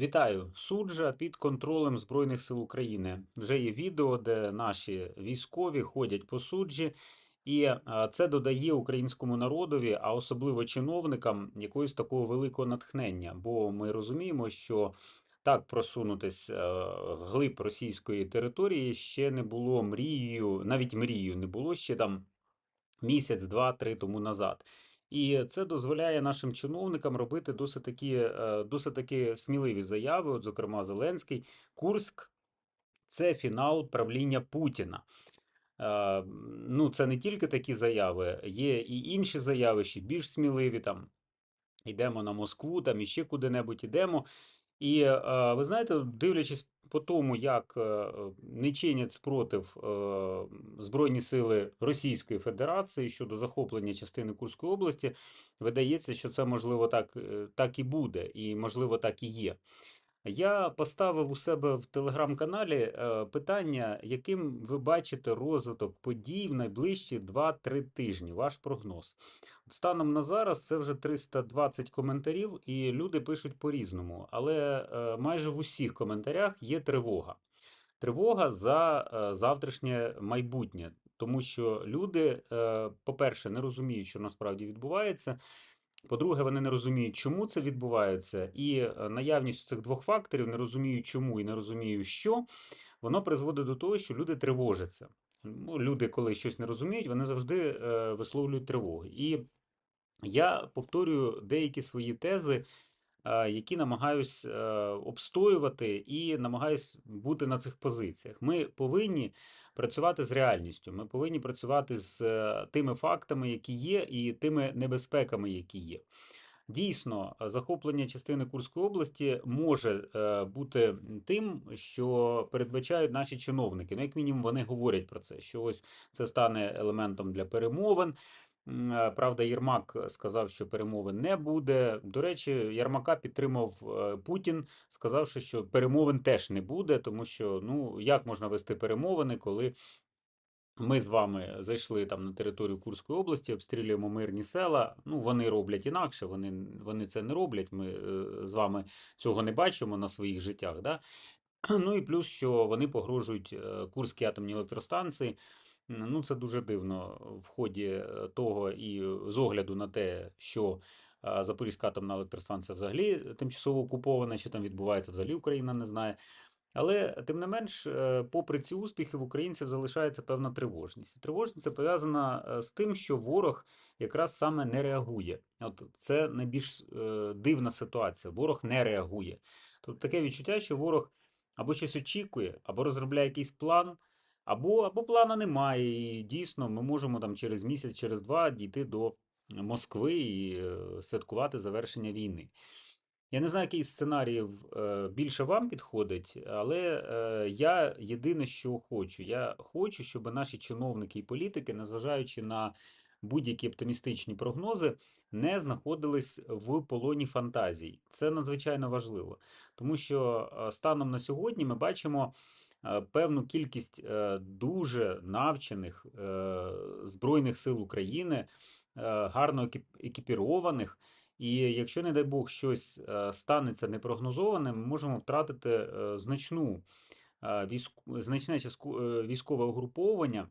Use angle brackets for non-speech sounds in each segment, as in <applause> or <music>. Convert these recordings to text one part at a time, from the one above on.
Вітаю! Суджа під контролем Збройних сил України. Вже є відео, де наші військові ходять по суджі, і е, це додає українському народові, а особливо чиновникам, якогось такого великого натхнення. Бо ми розуміємо, що так просунутись е, глиб російської території ще не було мрією, навіть мрією не було ще там місяць, два, три тому назад. І це дозволяє нашим чиновникам робити досить такі, е, досить такі сміливі заяви. От, зокрема, Зеленський. Курськ це фінал правління Путіна. Е, Ну, це не тільки такі заяви, є і інші заяви, ще більш сміливі. Там йдемо на Москву, там іще куди-небудь ідемо. І ви знаєте, дивлячись по тому, як не чинять спротив Збройні сили Російської Федерації щодо захоплення частини Курської області, видається, що це можливо так, е, так і буде, і можливо так і є. Я поставив у себе в телеграм-каналі е, питання, яким ви бачите розвиток подій в найближчі 2-3 тижні. Ваш прогноз. Станом на зараз це вже 320 коментарів, і люди пишуть по-різному. Але е, майже в усіх коментарях є тривога. Тривога за е, завтрашнє майбутнє, тому що люди, по-перше, не розуміють, що насправді відбувається. По-друге, вони не розуміють, чому це відбувається, і е, наявність цих двох факторів не розуміють, чому і не розуміють, що, воно призводить до того, що люди тривожаться. Ну, люди, коли щось не розуміють, вони завжди е, висловлюють тривоги. І я повторюю деякі свої тези, які намагаюсь е, обстоювати і намагаюсь бути на цих позиціях. Ми повинні працювати з реальністю. Ми повинні працювати з е, тими фактами, які є, і тими небезпеками, які є. Дійсно, захоплення частини Курської області може е, бути тим, що передбачають наші чиновники. Ну, як мінімум, вони говорять про це, що ось це стане елементом для перемовин. Е, Правда, Єрмак сказав, що перемовин не буде. До речі, Єрмака підтримав е, Путін, сказавши, що перемовин теж не буде, тому що ну як можна вести перемовини, коли ми з вами зайшли там на територію Курської області, обстрілюємо мирні села. Ну, вони роблять інакше, вони, вони це не роблять. Ми е, з вами цього не бачимо на своїх життях. Да? <clears throat> Ну і плюс, що вони погрожують е, Курській атомній електростанції. Ну, це дуже дивно в ході е, того і з огляду на те, що е, Запорізька атомна електростанція взагалі тимчасово окупована, що там відбувається, взагалі Україна не знає. Але тим не менш, е, попри ці успіхи, в українців залишається певна тривожність. Тривожність це пов'язана з тим, що ворог якраз саме не реагує. От це найбільш дивна ситуація. Ворог не реагує. Тобто таке відчуття, що ворог або щось очікує, або розробляє якийсь план, або, або плану немає. І дійсно ми можемо там через місяць, через два дійти до Москви і е, святкувати завершення війни. Я не знаю, який з сценаріїв е, більше вам підходить, але е, я єдине, що хочу. Я хочу, щоб наші чиновники і політики, незважаючи на будь-які оптимістичні прогнози, не знаходились в полоні фантазій. Це надзвичайно важливо, тому що станом на сьогодні ми бачимо. Е, Певну кількість е, дуже навчених е, Збройних сил України, гарно екіп- екіпірованих, і якщо, не дай Бог, щось станеться непрогнозоване, ми можемо втратити значну, значне військове угруповання.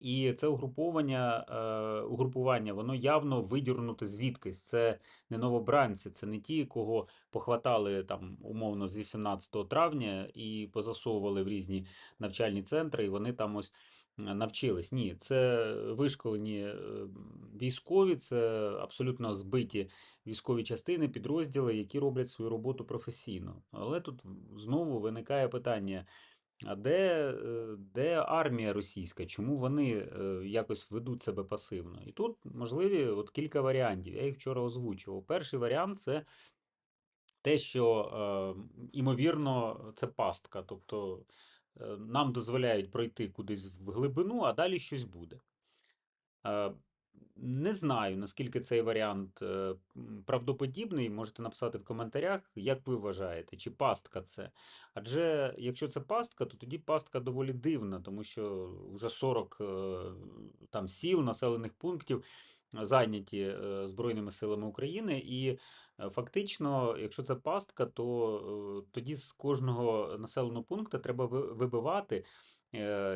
І це угруповання, е, угрупування, воно явно видірнуте звідкись. Це не новобранці, це не ті, кого похватали там умовно з 18 травня і позасовували в різні навчальні центри, і вони там ось е, навчились. Ні, це вишколені е, військові, це абсолютно збиті військові частини, підрозділи, які роблять свою роботу професійно. Але тут знову виникає питання. А де, е, де армія російська? Чому вони е, якось ведуть себе пасивно? І тут можливі от кілька варіантів. Я їх вчора озвучував. Перший варіант це те, що, е, імовірно, це пастка. Тобто е, нам дозволяють пройти кудись в глибину, а далі щось буде. Не знаю, наскільки цей варіант е, правдоподібний. Можете написати в коментарях, як ви вважаєте, чи пастка це. Адже якщо це пастка, то тоді пастка доволі дивна, тому що вже 40 е, там сіл, населених пунктів зайняті е, Збройними силами України, і Фактично, якщо це пастка, то тоді з кожного населеного пункту треба ви- вибивати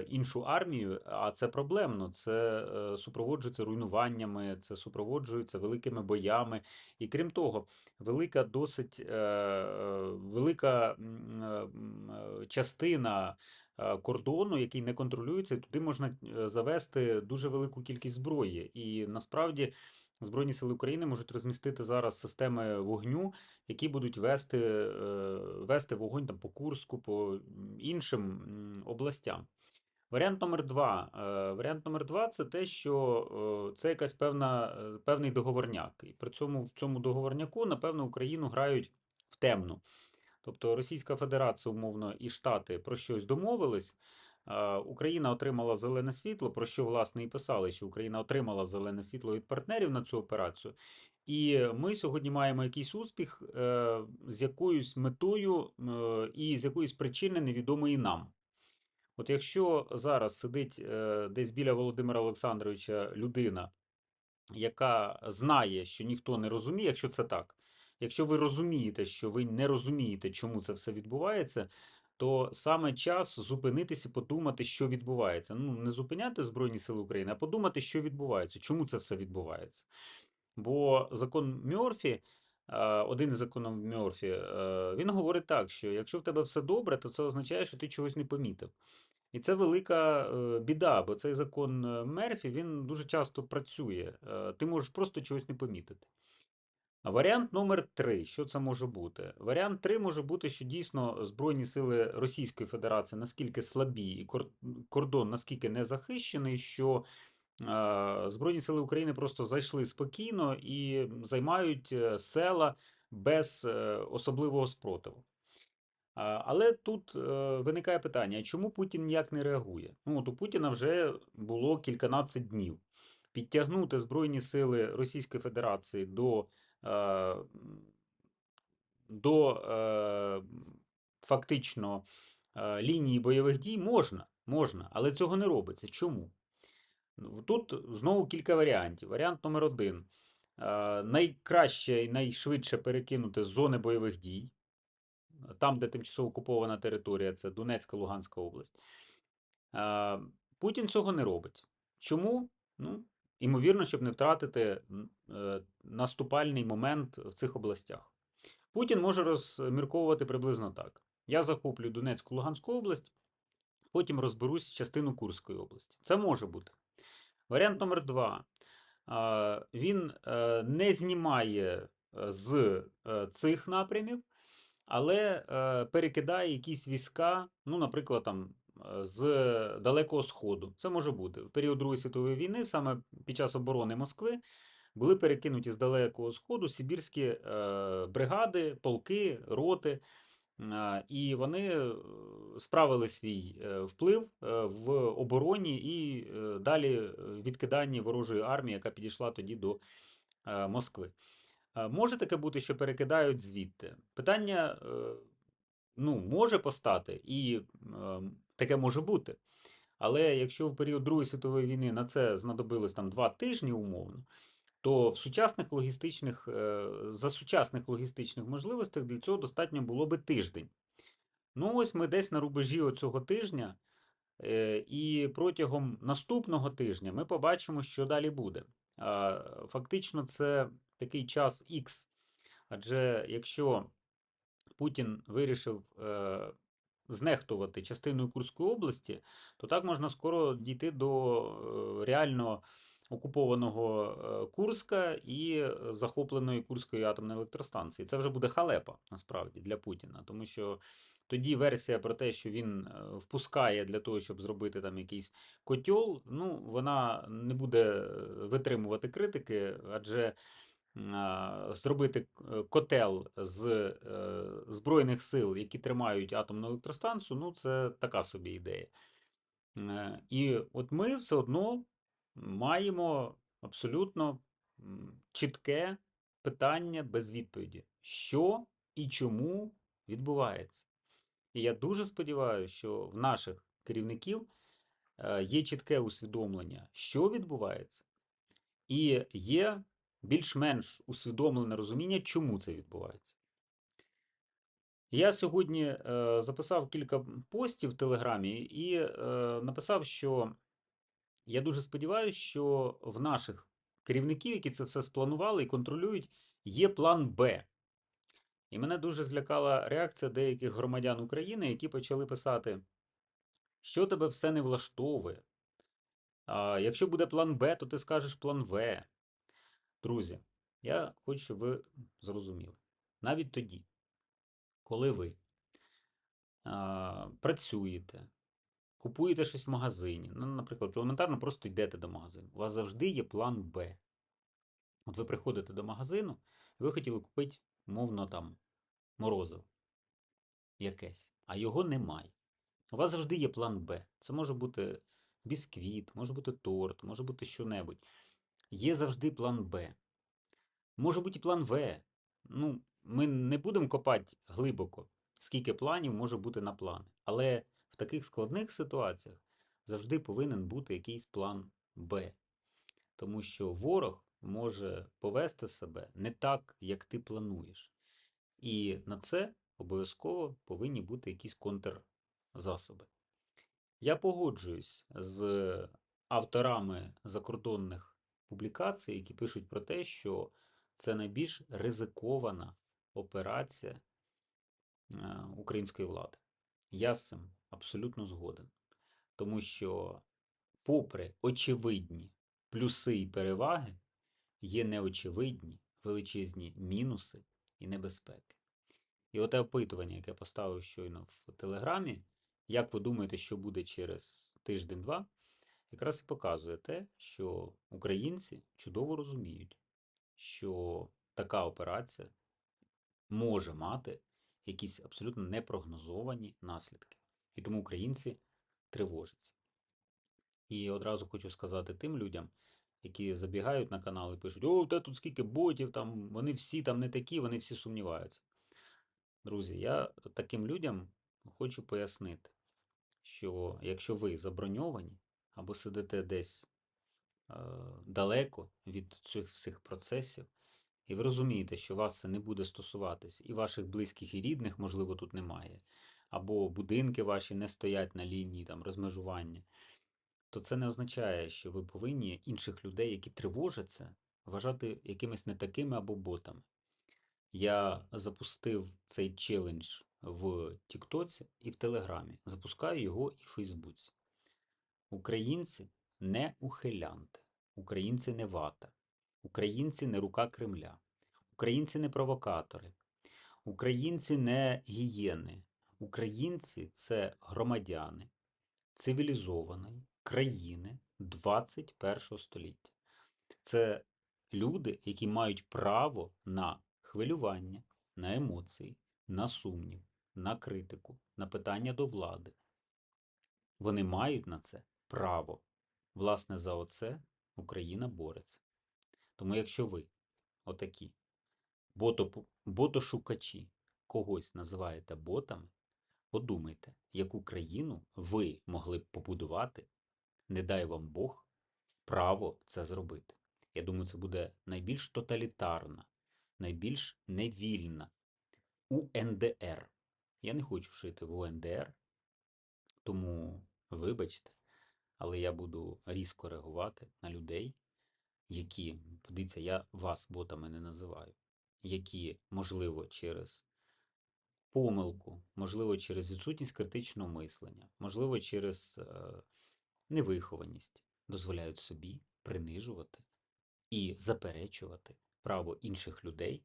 іншу армію, а це проблемно. Це е, супроводжується руйнуваннями, це супроводжується великими боями. І крім того, велика досить е, е, велика е, е, частина е, кордону, який не контролюється, туди можна е, завести дуже велику кількість зброї. І насправді. Збройні сили України можуть розмістити зараз системи вогню, які будуть вести, е, вести вогонь там, по Курську, по іншим областям. Варіант номер два. Е, Варіант номер два це те, що е, це якась певна, певний договорняк. І при цьому в цьому договорняку, напевно, Україну грають в темну. Тобто Російська Федерація, умовно, і Штати про щось домовились. Україна отримала зелене світло, про що власне і писали, що Україна отримала зелене світло від партнерів на цю операцію. І ми сьогодні маємо якийсь успіх е, з якоюсь метою е, і з якоїсь причини невідомої нам. От якщо зараз сидить е, десь біля Володимира Олександровича людина, яка знає, що ніхто не розуміє, якщо це так, якщо ви розумієте, що ви не розумієте, чому це все відбувається, то саме час зупинитися подумати, що відбувається. Ну, не зупиняти Збройні Сили України, а подумати, що відбувається, чому це все відбувається. Бо закон Мьорфі, е, один із законів Мьорфі, е, він говорить так, що якщо в тебе все добре, то це означає, що ти чогось не помітив. І це велика е, біда, бо цей закон Мерфі він дуже часто працює. Ти можеш просто чогось не помітити. Варіант номер три. Що це може бути? Варіант три може бути, що дійсно Збройні сили Російської Федерації наскільки слабі і кордон наскільки не захищений, що е, Збройні сили України просто зайшли спокійно і займають е, села без е, особливого спротиву. Але тут виникає питання: чому Путін ніяк не реагує? Ну, от у Путіна вже було кільканадцять днів. Підтягнути Збройні сили Російської Федерації до, до е, фактично е, лінії бойових дій можна, можна, але цього не робиться. Чому? Ну, Тут знову кілька варіантів. Варіант номер один. Е, Найкраще і найшвидше перекинути з зони бойових дій там, де тимчасово окупована територія, це Донецька, Луганська область. Е, Путін цього не робить. Чому? Ну, Імовірно, щоб не втратити е, наступальний момент в цих областях. Путін може розмірковувати приблизно так: я захоплю Донецьку Луганську область, потім розберусь частину Курської області. Це може бути. Варіант номер два. Він е, не знімає е, з цих напрямів, але перекидає якісь війська, ну, наприклад, там з Далекого Сходу. Це може бути. В період Другої світової війни, саме під час оборони Москви, були перекинуті з Далекого Сходу сибірські е, бригади, полки, роти. Е, І вони е, справили свій вплив в обороні і далі відкиданні ворожої армії, яка підійшла тоді до Москви. Може таке бути, що перекидають звідти. Питання ну, може постати, і таке може бути. Але якщо в період Другої світової війни на це знадобилось там два тижні умовно, то в сучасних логістичних, е, за сучасних логістичних можливостей для цього достатньо було би тиждень. Ну, ось ми десь на рубежі оцього тижня, е, і протягом наступного тижня ми побачимо, що далі буде. Фактично, це такий час X. Адже якщо Путін вирішив е, знехтувати частиною Курської області, то так можна скоро дійти до е, реально окупованого е, Курська і захопленої Курської атомної електростанції. Це вже буде халепа насправді для Путіна, тому що тоді версія про те, що він е, впускає для того, щоб зробити там якийсь котьол, ну вона не буде е, витримувати критики, адже зробити е, котел з е, Збройних сил, які тримають атомну електростанцію, ну це така собі ідея. Е, І от ми все одно маємо абсолютно чітке питання без відповіді, що і чому відбувається. І я дуже сподіваюся, що в наших керівників є чітке усвідомлення, що відбувається, і є більш-менш усвідомлене розуміння, чому це відбувається. Я сьогодні е, записав кілька постів в Телеграмі і е, написав, що я дуже сподіваюся, що в наших керівників, які це все спланували і контролюють, є план Б. І мене дуже злякала реакція деяких громадян України, які почали писати, що тебе все не влаштовує. Якщо буде план Б, то ти скажеш план В. Друзі, я хочу, щоб ви зрозуміли. Навіть тоді, коли ви а, працюєте, купуєте щось в магазині, ну, наприклад, елементарно просто йдете до магазину. У вас завжди є план Б. От ви приходите до магазину, і ви хотіли купити, мовно, там, морозиво якесь, а його немає. У вас завжди є план Б. Це може бути бісквіт, може бути торт, може бути що-небудь. Є завжди план Б. Може бути і план В. Ну, ми не будемо копати глибоко, скільки планів може бути на плани. Але в таких складних ситуаціях завжди повинен бути якийсь план Б. Тому що ворог може повести себе не так, як ти плануєш. І на це обов'язково повинні бути якісь контрзасоби. Я погоджуюсь з авторами закордонних публікацій, які пишуть про те, що це найбільш ризикована операція е, української влади. Я з цим абсолютно згоден. Тому що, попри очевидні плюси і переваги, є неочевидні величезні мінуси і небезпеки. І оте опитування, яке поставив щойно в Телеграмі, як ви думаєте, що буде через тиждень-два, якраз і показує те, що українці чудово розуміють, що така операція може мати якісь абсолютно непрогнозовані наслідки. І тому українці тривожаться. І одразу хочу сказати тим людям, які забігають на канал і пишуть: О, та тут скільки ботів, там, вони всі там не такі, вони всі сумніваються. Друзі, я таким людям хочу пояснити, що якщо ви заброньовані або сидите десь е, далеко від цих всіх процесів, і ви розумієте, що вас це не буде стосуватись, і ваших близьких і рідних, можливо, тут немає, або будинки ваші не стоять на лінії там, розмежування, то це не означає, що ви повинні інших людей, які тривожаться, вважати якимись не такими або ботами. Я запустив цей челендж в Тіктоці і в Телеграмі. Запускаю його і в Фейсбуці. Українці не ухилянти, українці не вата, українці не рука Кремля, українці не провокатори, українці не гієни, українці це громадяни цивілізованої країни 21 століття. Це люди, які мають право на хвилювання, на емоції, на сумнів, на критику, на питання до влади. Вони мають на це право. Власне, за оце Україна бореться. Тому якщо ви отакі ботошукачі когось називаєте ботами, подумайте, яку країну ви могли б побудувати, не дай вам Бог, право це зробити. Я думаю, це буде найбільш тоталітарна, найбільш невільна УНДР. Я не хочу жити в УНДР, тому вибачте, але я буду різко реагувати на людей, які, подивіться, я вас ботами не називаю, які, можливо, через помилку, можливо, через відсутність критичного мислення, можливо, через е, невихованість дозволяють собі принижувати і заперечувати право інших людей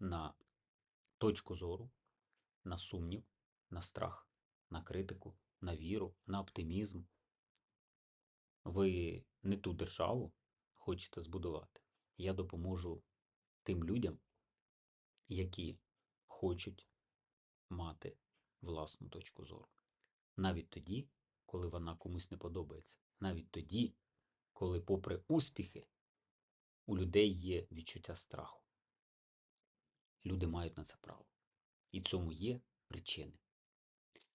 на точку зору, на сумнів, на страх, на критику, на віру, на оптимізм. Ви не ту державу хочете збудувати. Я допоможу тим людям, які хочуть мати власну точку зору. Навіть тоді, коли вона комусь не подобається. Навіть тоді, коли, попри успіхи, у людей є відчуття страху. Люди мають на це право. І цьому є причини.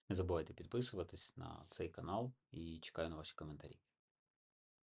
Не забувайте підписуватись на цей канал і чекаю на ваші коментарі.